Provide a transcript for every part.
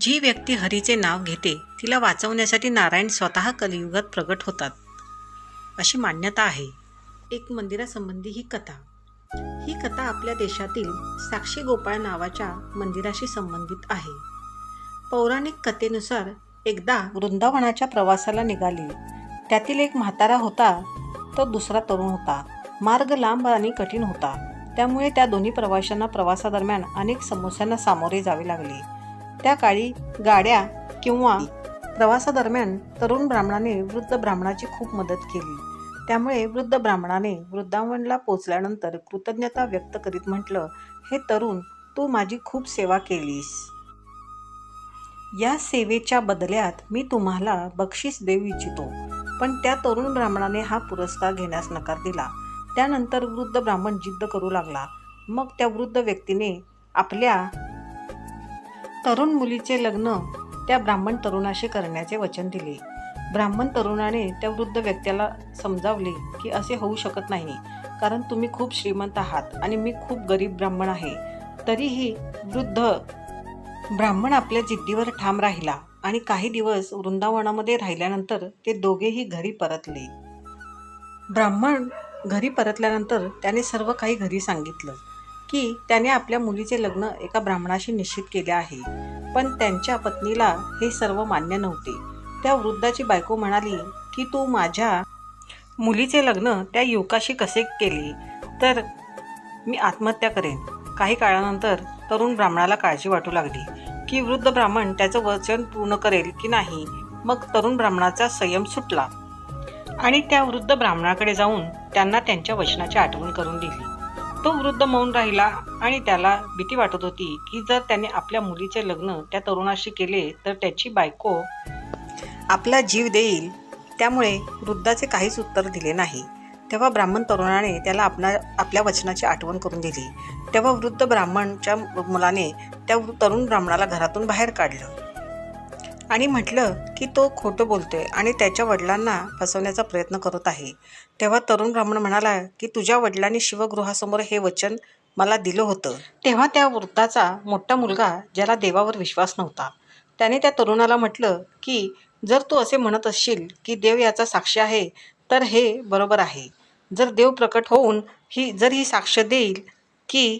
जी व्यक्ती हरीचे नाव घेते तिला वाचवण्यासाठी नारायण स्वतः कलियुगात प्रगट होतात. अशी मान्यता आहे. एक मंदिरासंबंधी ही कथा. ही कथा आपल्या देशातील साक्षी गोपाळ नावाच्या मंदिराशी संबंधित आहे. पौराणिक कथेनुसार एकदा वृंदावनाच्या प्रवासाला निघाली. त्यातील एक म्हातारा होता तो दुसरा तरुण होता. मार्ग लांब आणि कठीण होता. त्यामुळे त्या दोन्ही प्रवाशांना प्रवासादरम्यान अनेक समस्यांना सामोरे जावे लागले. त्या काळी गाड्या किंवा प्रवासादरम्यान तरुण ब्राह्मणाने वृद्ध ब्राह्मणाची खूप मदत केली. त्यामुळे वृद्ध ब्राह्मणाने वृद्धावनला पोचल्यानंतर कृतज्ञता व्यक्त करीत म्हटलं हे तरुण तू माझी खूप सेवा केलीस. या सेवेच्या बदल्यात मी तुम्हाला बक्षीस देऊ इच्छितो. पण त्या तरुण ब्राह्मणाने हा पुरस्कार घेण्यास नकार दिला. त्यानंतर वृद्ध ब्राह्मण जिद्द करू लागला. मग त्या वृद्ध व्यक्तीने आपल्या तरुण मुलीचे लग्न त्या ब्राह्मण तरुणाशी करण्याचे वचन दिले. ब्राह्मण तरुणाने त्या वृद्ध व्यक्त्याला समजावले की असे होऊ शकत नाही कारण तुम्ही खूप श्रीमंत आहात आणि मी खूप गरीब ब्राह्मण आहे. तरीही वृद्ध ब्राह्मण आपल्या जिद्दीवर ठाम राहिला आणि काही दिवस वृंदावनामध्ये राहिल्यानंतर ते दोघेही घरी परतले. ब्राह्मण घरी परतल्यानंतर त्याने सर्व काही घरी सांगितलं. की त्याने आपल्या मुलीचे लग्न एका ब्राह्मणाशी निश्चित केले आहे. पण त्यांच्या पत्नीला हे सर्व मान्य नव्हते. त्या वृद्धाची बायको म्हणाली की तू माझ्या मुलीचे लग्न त्या युवकाशी कसे केले? तर मी आत्महत्या करेन. काही काळानंतर तरुण ब्राह्मणाला काळजी वाटू लागली की वृद्ध ब्राह्मण त्याचं वचन पूर्ण करेल की नाही? मग तरुण ब्राह्मणाचा संयम सुटला. आणि त्या वृद्ध ब्राह्मणाकडे जाऊन त्यांना त्यांच्या वचनाची आठवण करून दिली. तो वृद्ध मौन राहिला आणि त्याला भीती वाटत होती की जर त्याने आपल्या मुलीचे लग्न त्या तरुणाशी केले तर त्याची बायको आपला जीव देईल. त्यामुळे वृद्धाचे काहीच उत्तर दिले नाही. तेव्हा ब्राह्मण तरुणाने त्याला आपणा आपल्या वचनाची आठवण करून दिली. तेव्हा वृद्ध ब्राह्मणच्या मुलाने त्या तरुण ब्राह्मणाला घरातून बाहेर काढलं. आणि म्हटलं की तो खोटं बोलतोय आणि त्याच्या वडिलांना फसवण्याचा प्रयत्न करत आहे. तेव्हा तरुण ब्राह्मण म्हणाला की तुझ्या वडिलांनी शिवगृहासमोर हे वचन मला दिलं होतं. तेव्हा त्या वृद्धाचा मोठा मुलगा ज्याला देवावर विश्वास नव्हता त्याने त्या तरुणाला म्हटलं की जर तू असे म्हणत असशील की देव याचा साक्षी आहे तर हे बरोबर आहे. जर देव प्रकट होऊन ही जर ही साक्ष देईल की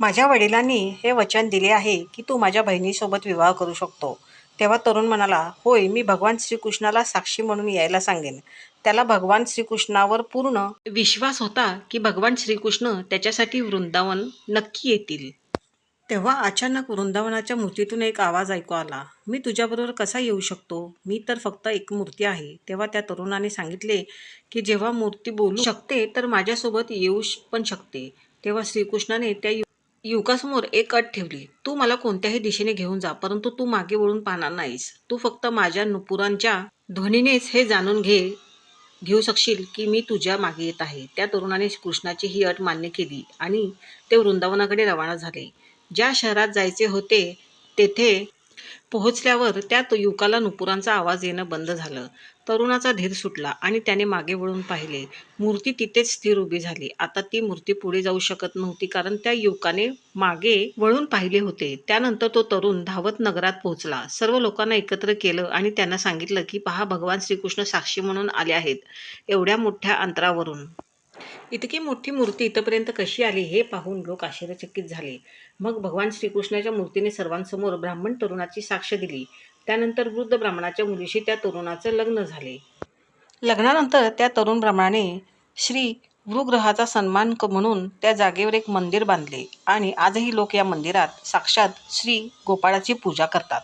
माझ्या वडिलांनी हे वचन दिले आहे की तू माझ्या बहिणीसोबत विवाह करू शकतो तेव्हा तरुण म्हणाला होय मी भगवान श्रीकृष्णाला साक्षी म्हणून यायला सांगेन. त्याला भगवान श्रीकृष्णावर पूर्ण विश्वास होता की भगवान श्रीकृष्ण त्याच्यासाठी वृंदावन नक्की येतील. तेव्हा अचानक वृंदावनाच्या मूर्तीतून एक आवाज ऐकू आला मी तुझ्याबरोबर कसा येऊ शकतो? मी तर फक्त एक मूर्ती आहे. तेव्हा त्या तरुणाने सांगितले की जेव्हा मूर्ती बोलू शकते तर माझ्यासोबत येऊ श- पण शकते. तेव्हा श्रीकृष्णाने त्या युवकासमोर एक अट ठेवली. तू मला कोणत्याही दिशेने घेऊन जा परंतु तू मागे वळून पाहणार नाहीस. तू फक्त माझ्या नुपुरांच्या ध्वनीनेच हे जाणून घे घेऊ शकशील की मी तुझ्या मागे येत आहे. त्या तरुणाने कृष्णाची ही अट मान्य केली आणि ते वृंदावनाकडे रवाना झाले. ज्या शहरात जायचे होते तेथे पोहोचल्यावर त्या युवकाला नुपुरांचा आवाज येणं बंद झालं. तरुणाचा धीर सुटला आणि त्याने मागे वळून पाहिले. मूर्ती तिथेच स्थिर उभी झाली. आता ती मूर्ती पुढे जाऊ शकत नव्हती कारण त्या युवकाने मागे वळून पाहिले होते. त्यानंतर तो तरुण धावत नगरात पोहोचला. सर्व लोकांना एकत्र केलं आणि त्यांना सांगितलं की पहा भगवान श्रीकृष्ण साक्षी म्हणून आले आहेत एवढ्या मोठ्या अंतरावरून. इतकी मोठी मूर्ती इथंपर्यंत कशी आली हे पाहून लोक आश्चर्यचकित झाले. मग भगवान श्रीकृष्णाच्या मूर्तीने सर्वांसमोर ब्राह्मण तरुणाची साक्ष दिली. त्यानंतर वृद्ध ब्राह्मणाच्या मुलीशी त्या तरुणाचं लग्न झाले. लग्नानंतर त्या तरुण ब्राह्मणाने श्री भूग्रहाचा सन्मान म्हणून त्या जागेवर एक मंदिर बांधले आणि आजही लोक या मंदिरात साक्षात श्री गोपाळाची पूजा करतात.